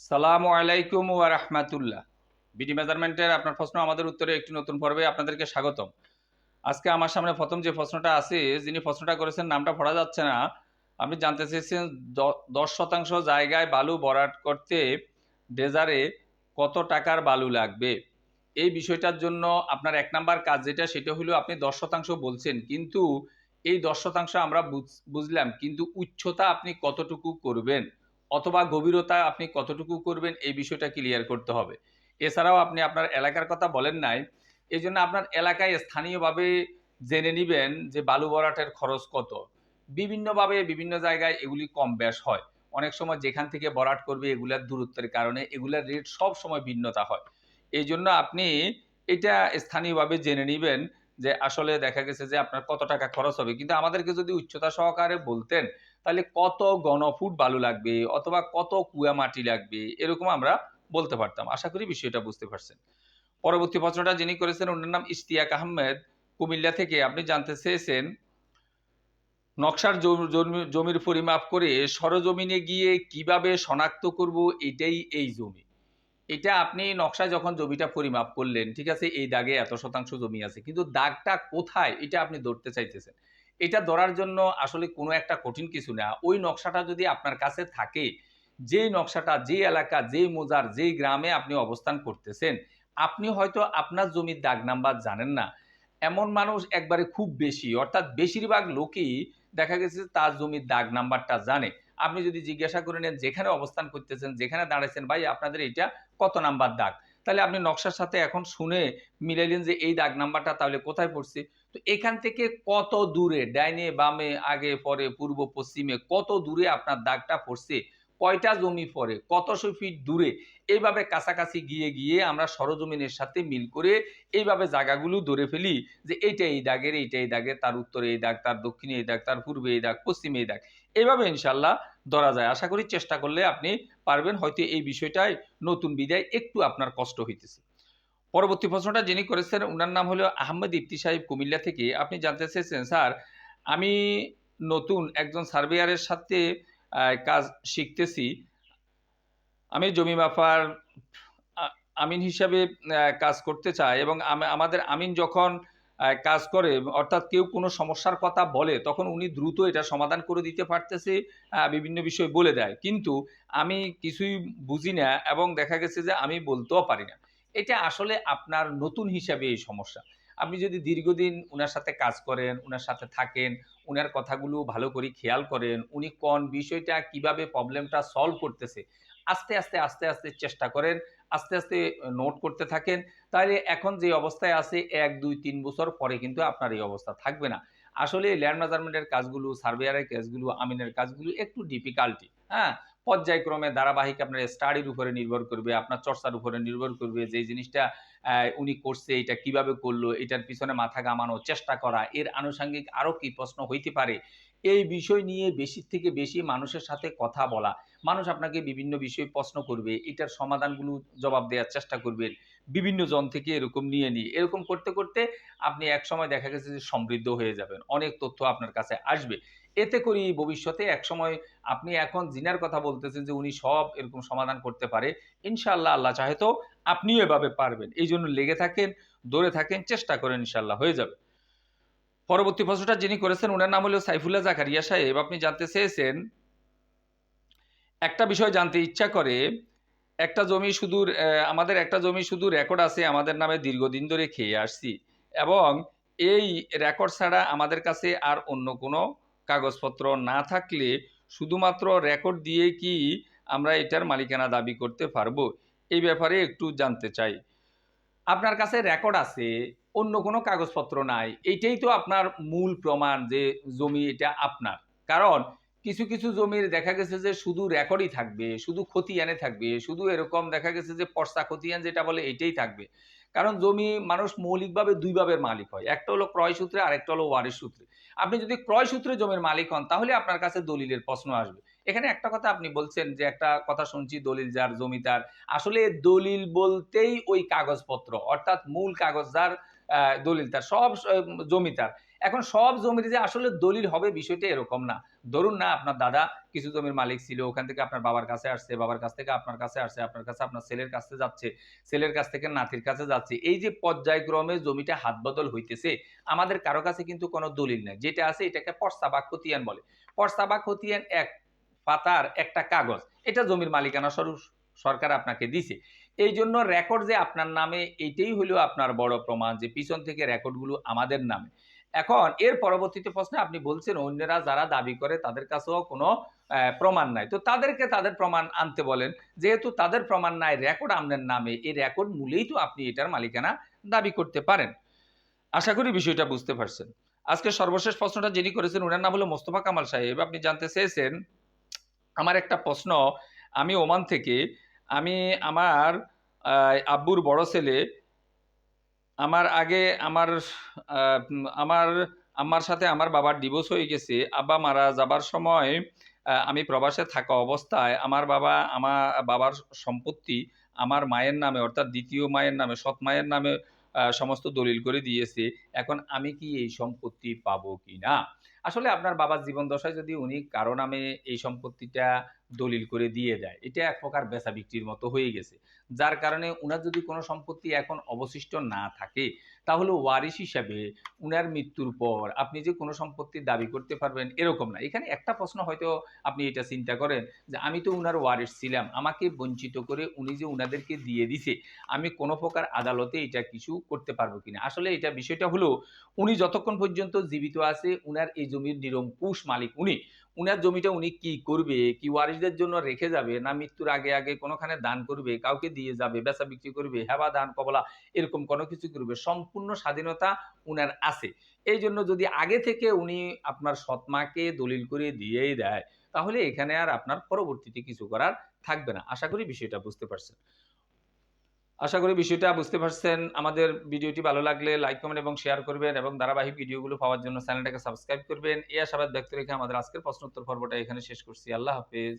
সালামু আলাইকুম ওয়া রাহমাতুল্লাহ। বিডি মেজারমেন্টের আপনার প্রশ্ন, আমাদের উত্তরে একটি নতুন পর্বে আপনাদেরকে স্বাগতম। আজকে আমার সামনে প্রথম যে প্রশ্নটা আছে, যিনি প্রশ্নটা করেছেন নামটা পড়া যাচ্ছে না। আপনি জানতে চেয়েছেন দশ শতাংশ জায়গায় বালু ভরাট করতে ডেজারে কত টাকার বালু লাগবে? এই বিষয়টার জন্য আপনার এক নাম্বার কাজ যেটা, সেটা হলো আপনি দশ শতাংশ বলছেন, কিন্তু এই দশ শতাংশ আমরা বুঝ- বুঝলাম, কিন্তু উচ্চতা আপনি কতটুকু করবেন? অথবা গভীরতা আপনি কতটুকু করবেন এই বিষয়টা ক্লিয়ার করতে হবে। এছাড়াও আপনি আপনার এলাকার কথা বলেন নাই এই জন্য আপনার এলাকায় স্থানীয়ভাবে জেনে নেবেন যে বালু ভরাটের খরচ কত। বিভিন্নভাবে বিভিন্ন জায়গায় এগুলি কম বেশ হয়। অনেক সময় যেখান থেকে বরাট করবে এগুলার দূরত্বের কারণে এগুলার রেট সব সময় ভিন্নতা হয়। এই জন্য আপনি এটা স্থানীয়ভাবে জেনে নেবেন যে আসলে দেখা গেছে যে আপনার কত টাকা খরচ হবে। কিন্তু আমাদেরকে যদি উচ্চতা সহকারে বলতেন, তাহলে কত গণফুট বালু লাগবে অথবা কত কুয়া মাটি লাগবে, এরকম আমরা বলতে পারতাম। আশা করি বিষয়টা বুঝতে পারছেন। পরবর্তী প্রশ্নটা যিনি করেছেন, ওনার নাম ইশতিয়াক আহমেদ। কুমিল্লা থেকে আপনি জানতে চেয়েছেন, নকশার জমি- জমি- জমির পরিমাপ করে সরজমিনে গিয়ে কীভাবে শনাক্ত করব, এটাই এই জমি। এটা আপনি নকশায় যখন জমিটা পরিমাপ করলেন, ঠিক আছে, এই দাগে এত শতাংশ জমি আছে, কিন্তু দাগটা কোথায়? এটা আপনি ধরতে চাইতেছেন। এটা ধরার জন্য আসলে কোনো একটা কঠিন কিছু না। ওই নকশাটা যদি আপনার কাছে থাকে, যেই নকশাটা যে এলাকা, যেই মোজার, যেই গ্রামে আপনি অবস্থান করতেছেন, আপনি হয়তো আপনার জমির দাগ নাম্বার জানেন না। এমন মানুষ একবারে খুব বেশি, অর্থাৎ বেশিরভাগ লোকই দেখা গেছে যে তার জমির দাগ নাম্বারটা জানে। আপনি যদি জিজ্ঞাসা করে নেন যেখানে অবস্থান করতেছেন, যেখানে দাঁড়াইছেন, ভাই, আপনাদের এটা কত নাম্বার দাগ? তাহলে আপনি নকশার সাথে এখন শুনে মিলাইলেন যে এই দাগ নাম্বারটা তাহলে কোথায় পড়ছে। তো এখান থেকে কত দূরে, ডাইনে, বামে, আগে, পরে, পূর্ব, পশ্চিমে কত দূরে আপনার দাগটা পড়ছে কয়টা জমি পড়ে কতশো ফিট দূরে, এইভাবে কাছাকাছি গিয়ে গিয়ে আমরা সরজমিনের সাথে মিল করে এইভাবে জায়গাগুলো ধরে ফেলি যে এইটা এই দাগের, এইটা এই দাগের, তার উত্তরে এই দাগ, তার দক্ষিণে এই দাগ, তার পূর্বে এই দাগ, পশ্চিমে এই দাগ। এইভাবে ইনশাল্লাহ ধরা যায়। আশা করি চেষ্টা করলে আপনি পারবেন, হয়তো এই বিষয়টাই নতুন বিদায় একটু আপনার কষ্ট হইতেছে। পরবর্তী প্রশ্নটা যিনি করেছেন ওনার নাম হলো আহমেদ ইফতি সাহেব কুমিল্লা থেকে। আপনি জানতে চেয়েছেন, স্যার, আমি নতুন একজন সার্ভেয়ারের সাথে কাজ শিখতেছি। আমি জমি মাফার আমিন হিসাবে কাজ করতে চাই এবং আমাদের আমিন যখন কাজ করে, অর্থাৎ কেউ কোনো সমস্যার কথা বলে, তখন উনি দ্রুত এটা সমাধান করে দিতে পারতেছে বিভিন্ন বিষয় বলে দেয়। কিন্তু আমি কিছুই বুঝি না এবং দেখা গেছে যে আমি বলতেও পারি না। এটা আসলে আপনার নতুন হিসাবে এই সমস্যা। আপনি যদি দীর্ঘদিন উনার সাথে কাজ করেন, উনার সাথে থাকেন, উনার কথাগুলো ভালো করে খেয়াল করেন, উনি কোন বিষয়টা, কীভাবে প্রবলেমটা সলভ করতেছে, আস্তে আস্তে আস্তে আস্তে চেষ্টা করেন, আস্তে আস্তে নোট করতে থাকেন, তাহলে এখন যে অবস্থায় আছে, এক, দুই, তিন বছর পরে কিন্তু আপনার এই অবস্থা থাকবে না। আসলে ল্যান্ড মেজারমেন্টের কাজগুলো সার্ভেয়ারের কাজগুলো, আমিনের কাজগুলো একটু ডিফিকাল্টি হ্যাঁ? পর্যায়ক্রমে ধারাবাহিক আপনার স্টাডির উপরে নির্ভর করবে, আপনার চর্চার উপরে নির্ভর করবে, যে জিনিসটা উনি করছে, এটা কীভাবে করল, এটার পিছনে মাথা ঘামানোর চেষ্টা করা, এর আনুষঙ্গিক আরও কি প্রশ্ন হইতে পারে? এই বিষয় নিয়ে বেশি থেকে বেশি মানুষের সাথে কথা বলা। মানুষ আপনাকে বিভিন্ন বিষয়ে প্রশ্ন করবে, এটার সমাধানগুলো জবাব দেওয়ার চেষ্টা করবেন। বিভিন্ন জন থেকে এরকম নিয়ে নিয়ে এরকম করতে করতে আপনি এক সময় দেখা গেছে যে সমৃদ্ধ হয়ে যাবেন। অনেক তথ্য আপনার কাছে আসবে। এতে করি ভবিষ্যতে এক সময় আপনি এখন জিনার কথা বলতেছেন যে উনি সব এরকম সমাধান করতে পারে। ইনশাআল্লাহ আল্লাহ চাহে তো আপনিও এভাবে পারবেন। এই জন্য লেগে থাকেন, দৌড়ে থাকেন, চেষ্টা করেন ইনশাল্লাহ হয়ে যাবে। পরবর্তী প্রশ্নটা যিনি করেছেন ওনার নাম হলো সাইফুল্লাহ জাকারিয়া সাহেব। আপনি জানতে চেয়েছেন, একটা বিষয় জানতে ইচ্ছা করে, একটা জমি শুধু আমাদের একটা জমি শুধু রেকর্ড আছে আমাদের নামে দীর্ঘদিন ধরে খেয়ে আসছি। এবং এই রেকর্ড ছাড়া আমাদের কাছে আর অন্য কোনো কাগজপত্র না থাকলে শুধুমাত্র রেকর্ড দিয়ে কি আমরা এটার মালিকানা দাবি করতে পারব। এই ব্যাপারে একটু জানতে চাই। আপনার কাছে রেকর্ড আছে, অন্য কোনো কাগজপত্র নাই এইটাই তো আপনার মূল প্রমাণ যে জমি এটা আপনার। কারণ কিছু কিছু জমির দেখা গেছে যে শুধু রেকর্ডই থাকবে, শুধু খতিয়ানে থাকবে, শুধু এরকম দেখা গেছে যে পর্সা খতিয়ান যেটা বলে এটাই থাকবে। কারণ জমি মানুষ মৌলিকভাবে দুই ভাবের মালিক হয়, একটা হলো ক্রয় সূত্রে, আরেকটা হলো ওয়ারের সূত্রে। আপনি যদি ক্রয় সূত্রে জমির মালিক হন, তাহলে আপনার কাছে দলিলের প্রশ্ন আসবে। এখানে একটা কথা আপনি বলছেন যে একটা কথা শুনছি দলিল যার জমি তার আসলে দলিল বলতেই ওই কাগজপত্র, অর্থাৎ মূল কাগজ যার দলিল তার, সব জমি তার এখন সব জমির যে আসলে দলিল হবে বিষয়টা এরকম না। ধরুন না আপনার দাদা কিছু জমির মালিক ছিল, ওখান থেকে আপনার বাবার কাছে আসছে, বাবার কাছ থেকে আপনার কাছে আসছে, আপনার কাছে আপনার ছেলের কাছে যাচ্ছে, ছেলের কাছ থেকে নাতির কাছে যাচ্ছে। এই যে পর্যায়ক্রমে জমিটা হাত বদল হইতেছে, আমাদের কারও কাছে কিন্তু কোনো দলিল নেই। যেটা আছে এটাকে পর্সাবা খতিয়ান বলে। পর্সাবা খতিয়ান এক পাতার একটা কাগজ। এটা জমির মালিকানা স্বরূপ সরকার আপনাকে দিছে। এই জন্য রেকর্ড যে আপনার নামে এইটাই হলো আপনার বড় প্রমাণ যে পিছন থেকে রেকর্ডগুলো আমাদের নামে। এখন, এর পরবর্তীতে প্রশ্নে আপনি বলছেন, অন্যরা যারা দাবি করে তাদের কাছেও কোনো প্রমাণ নাই। তো তাদেরকে তাদের প্রমাণ আনতে বলেন। যেহেতু তাদের প্রমাণ নাই রেকর্ড আপনার নামে, এই রেকর্ড মূলেই তো আপনি এটার মালিকানা দাবি করতে পারেন। আশা করি বিষয়টা বুঝতে পারছেন। আজকে সর্বশেষ প্রশ্নটা যিনি করেছেন ওনার নাম হলো মোস্তফা কামাল সাহেব। আপনি জানতে চেয়েছেন আমার একটা প্রশ্ন। আমি ওমান থেকে, আমি আমার আব্বুর বড় ছেলে, আমার আগে আমার আমার আমার সাথে আমার বাবার ডিভোর্স হয়ে গেছে, আব্বা মারা যাবার সময় আমি প্রবাসে থাকা অবস্থায় আমার বাবা, আমার বাবার সম্পত্তি আমার মায়ের নামে, অর্থাৎ দ্বিতীয় মায়ের নামে, সৎ মায়ের নামে সমস্ত দলিল করে দিয়েছে। এখন আমি কি এই সম্পত্তি পাবো কি না? আসলে আপনার বাবার জীবন দশায় যদি উনি কারও নামে এই সম্পত্তিটা দলিল করে দিয়ে দেয়, এটা এক প্রকার বেচা বিক্রির মতো হয়ে গেছে। যার কারণে উনার যদি কোনো সম্পত্তি এখন অবশিষ্ট না থাকে, তাহলে ওয়ারিশ হিসাবে উনার মৃত্যুর পর আপনি যে কোনো সম্পত্তির দাবি করতে পারবেন এরকম না। এখানে একটা প্রশ্ন হয়তো আপনি এটা চিন্তা করেন যে আমি তো উনার ওয়ারিশ ছিলাম, আমাকে বঞ্চিত করে উনি যে উনাদেরকে দিয়ে দিছে, আমি কোনো প্রকার আদালতে এটা কিছু করতে পারব কিনা আসলে এটা বিষয়টা হলো উনি যতক্ষণ পর্যন্ত জীবিত আছে, উনার এই জমির নিরঙ্কুশ মালিক উনি। উনার জমিটা উনি কি করবে? কি ওয়ারিশদের জন্য রেখে যাবে? না মৃত্যুর আগে আগে কোনোখানে দান করবে? কাউকে দিয়ে যাবে? বেচা বিক্রি করবে? হেবা দান কবলা, এরকম কোনো কিছু করবে? সম্পূর্ণ স্বাধীনতা উনার আছে। এই জন্য যদি আগে থেকে উনি আপনার সৎমাকে দলিল করে দিয়েই দেয়, তাহলে এখানে আর আপনার পরবর্তীতে কিছু করার থাকবে না। আশা করি বিষয়টা বুঝতে পারছেন। আশা করি বিষয়টা বুঝতে পারছেন। আমাদের ভিডিওটি ভালো লাগলে লাইক কমেন্ট এবং শেয়ার করবেন এবং ধারাবাহিক ভিডিওগুলো পাওয়ার জন্য চ্যানেলটাকে সাবস্ক্রাইব করবেন। এই আশাবাদ ব্যক্ত রেখে আমাদের আজকের প্রশ্ন উত্তর পর্বটা এখানে শেষ করছি। আল্লাহ হাফেজ।